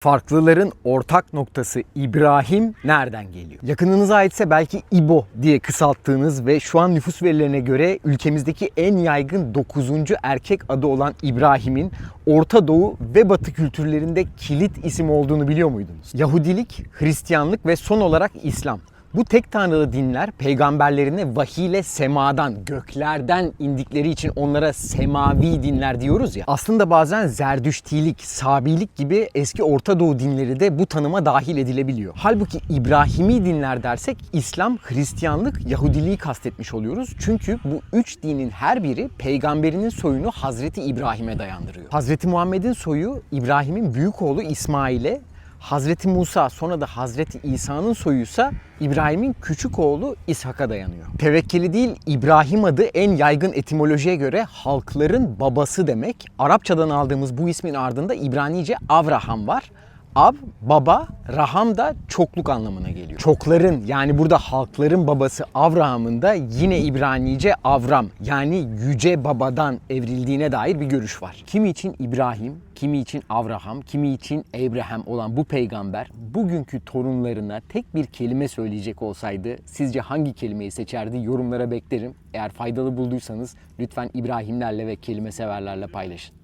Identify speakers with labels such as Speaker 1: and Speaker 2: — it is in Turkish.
Speaker 1: Farklıların ortak noktası İbrahim nereden geliyor? Yakınınıza aitse belki İbo diye kısalttığınız ve şu an nüfus verilerine göre ülkemizdeki en yaygın 9. erkek adı olan İbrahim'in Orta Doğu ve Batı kültürlerinde kilit isim olduğunu biliyor muydunuz? Yahudilik, Hristiyanlık ve son olarak İslam. Bu tek tanrılı dinler peygamberlerine vahiyle semadan, göklerden indikleri için onlara semavi dinler diyoruz ya. Aslında bazen Zerdüştilik, Sabilik gibi eski Orta Doğu dinleri de bu tanıma dahil edilebiliyor. Halbuki İbrahimi dinler dersek İslam, Hristiyanlık, Yahudiliği kastetmiş oluyoruz. Çünkü bu üç dinin her biri peygamberinin soyunu Hazreti İbrahim'e dayandırıyor. Hazreti Muhammed'in soyu İbrahim'in büyük oğlu İsmail'e, Hazreti Musa sonra da Hazreti İsa'nın soyuysa İbrahim'in küçük oğlu İshak'a dayanıyor. Tevekkeli değil İbrahim adı en yaygın etimolojiye göre halkların babası demek. Arapçadan aldığımız bu ismin ardında İbranice Avraham var. Ab, baba, Raham da çokluk anlamına geliyor. Çokların yani burada halkların babası Avraham'ın da yine İbranice Avram yani yüce babadan evrildiğine dair bir görüş var. Kimi için İbrahim, kimi için Avraham, kimi için Abraham olan bu peygamber bugünkü torunlarına tek bir kelime söyleyecek olsaydı sizce hangi kelimeyi seçerdi yorumlara beklerim. Eğer faydalı bulduysanız lütfen İbrahimlerle ve kelime severlerle paylaşın.